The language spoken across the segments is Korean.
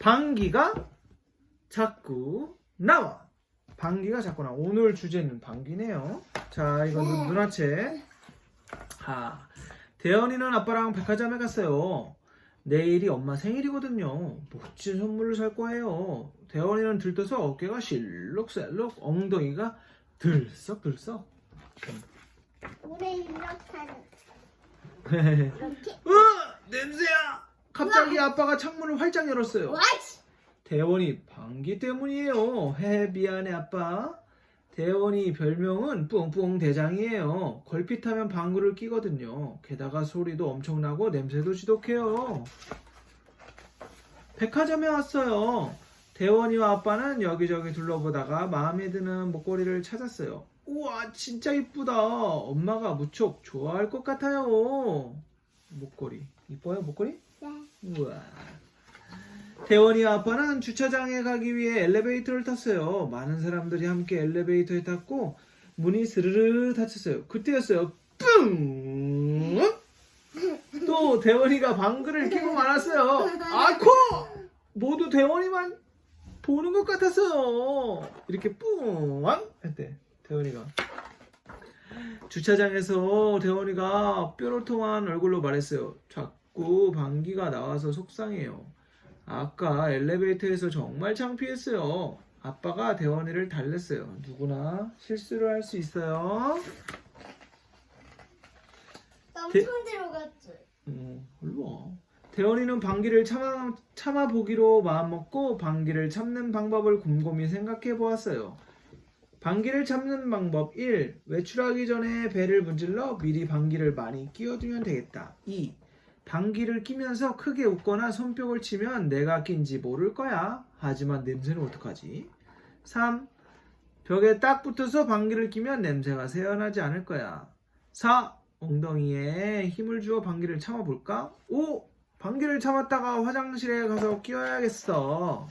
방귀가 자꾸 나와. 방귀가 자꾸 나와. 오늘 주제는 방귀네요. 자, 이건 눈- 눈화체. 하. 대현이는 아빠랑 백화점에 갔어요. 내일이 엄마 생일이거든요. 멋진 선물을 살 거예요. 대현이는 들떠서 어깨가 실룩셀룩, 엉덩이가 들썩들썩. 우리 이렇게 하는 으, 이렇게! 갑자기 아빠가 창문을 활짝 열었어요. 와치 대원이 방귀 때문이에요. 헤 미안해 아빠. 대원이 별명은 뿡뿡 대장이에요. 걸핏하면 방구를 끼거든요. 게다가 소리도 엄청나고 냄새도 지독해요. 백화점에 왔어요. 대원이와 아빠는 여기저기 둘러보다가 마음에 드는 목걸이를 찾았어요. 우와 진짜 이쁘다. 엄마가 무척 좋아할 것 같아요. 목걸이 이뻐요 목걸이? 네. 우와. 대원이 아빠는 주차장에 가기 위해 엘리베이터를 탔어요. 많은 사람들이 함께 엘리베이터에 탔고 문이 스르르 닫혔어요. 그때였어요. 뿡! 또 대원이가 방귀를 뀌고 말았어요. 아코! 모두 대원이만 보는 것 같았어요. 이렇게 뿡! 할때 대원이가 주차장에서 대원이가 뾰로통한 얼굴로 말했어요. 자 꾸 방귀가 나와서 속상해요. 아까 엘리베이터에서 정말 창피했어요. 아빠가 대원이를 달랬어요. 누구나 실수를 할 수 있어요. 대- 엄청 들어갔지 어, 일로 와. 대원이는 방귀를 참아, 참아 보기로 마음먹고 방귀를 참는 방법을 곰곰이 생각해 보았어요. 방귀를 참는 방법 1. 외출하기 전에 배를 문질러 미리 방귀를 많이 끼워두면 되겠다. 2. 방귀를 끼면서 크게 웃거나 손뼉을 치면 내가 낀지 모를 거야. 하지만 냄새는 어떡하지? 3. 벽에 딱 붙어서 방귀를 끼면 냄새가 새어나지 않을 거야. 4. 엉덩이에 힘을 주어 방귀를 참아볼까? 5. 방귀를 참았다가 화장실에 가서 끼워야겠어.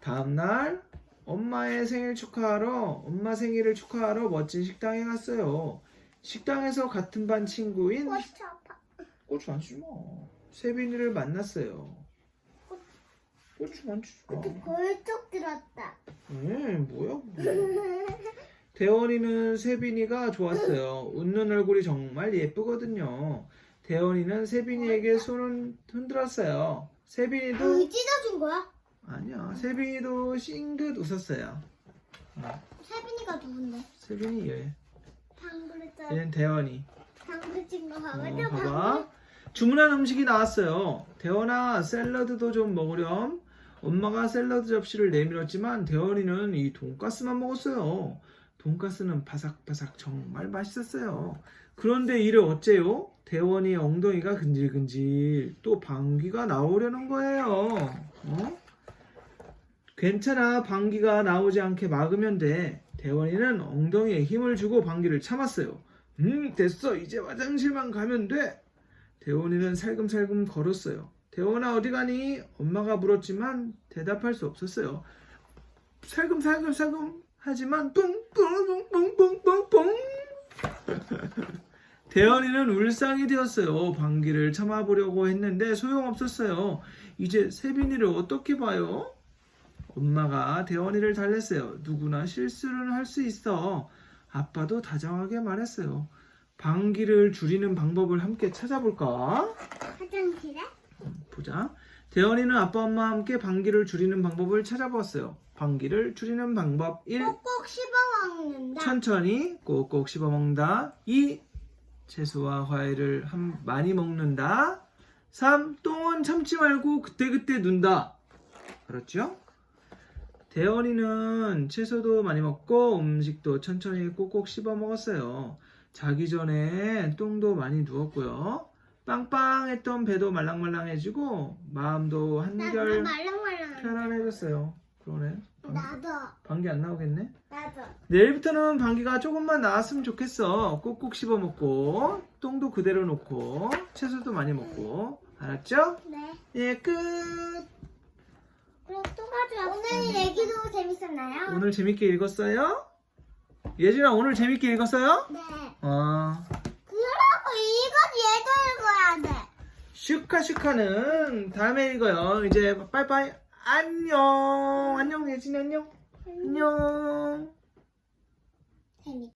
다음날 엄마의 생일 축하하러 엄마 생일을 축하하러 멋진 식당에 갔어요. 식당에서 같은 반 친구인 아파 고추 안 주지 마. 세빈이를 만났어요. 고추 안 마. 근데 벌쩍 들었다 에 뭐야? 그게. 대원이는 세빈이가 좋았어요. 웃는 얼굴이 정말 예쁘거든요. 대원이는 세빈이에게 손을 흔들었어요. 세빈이도 그 찢어준 거야? 아니야. 세빈이도 싱긋 웃었어요. 세빈이가 누군데? 세빈이 얘. 방구를 짜 얘는 대원이. 방구 찐거 어, 봐봐 봐봐. 주문한 음식이 나왔어요. 대원아 샐러드도 좀 먹으렴. 엄마가 샐러드 접시를 내밀었지만 대원이는 이 돈가스만 먹었어요. 돈가스는 바삭바삭 정말 맛있었어요. 그런데 이를 어째요? 대원이 엉덩이가 근질근질 또 방귀가 나오려는 거예요. 어? 괜찮아 방귀가 나오지 않게 막으면 돼. 대원이는 엉덩이에 힘을 주고 방귀를 참았어요. 음 됐어 이제 화장실만 가면 돼. 대원이는 살금살금 걸었어요. 대원아 어디 가니? 엄마가 물었지만 대답할 수 없었어요. 살금살금 살금 하지만 뿡뿡뿡뿡뿡뿡 대원이는 울상이 되었어요. 방귀를 참아보려고 했는데 소용없었어요. 이제 세빈이를 어떻게 봐요? 엄마가 대원이를 달랬어요. 누구나 실수를 할 수 있어. 아빠도 다정하게 말했어요. 방귀를 줄이는 방법을 함께 찾아볼까? 화장실에? 보자. 대원이는 아빠 엄마와 함께 방귀를 줄이는 방법을 찾아보았어요. 방귀를 줄이는 방법 1. 꼭꼭 씹어 먹는다 천천히 꼭꼭 씹어 먹는다. 2. 채소와 과일을 한- 많이 먹는다. 3. 똥은 참지 말고 그때그때 눈다. 그렇죠? 대원이는 채소도 많이 먹고 음식도 천천히 꼭꼭 씹어 먹었어요. 자기 전에 똥도 많이 누웠고요. 빵빵했던 배도 말랑말랑해지고 마음도 한결 말랑말랑 편안해졌어요. 그러네. 방- 나도 방귀 안 나오겠네. 나도 내일부터는 방귀가 조금만 나왔으면 좋겠어. 꼭꼭 씹어 먹고, 똥도 그대로 놓고, 채소도 많이 먹고. 알았죠? 네 예, 끝! 그럼 또 가져왔어 오늘 얘기도 재밌었나요? 오늘 재밌게 읽었어요? 예진아, 오늘 재밌게 읽었어요? 네 어, 그러고 이건 얘도 읽어야 돼 슈크! 슈카 슈카는 다음에 읽어요. 이제 빠이빠이. 안녕. 안녕, 예진이 안녕. 안녕. 재밌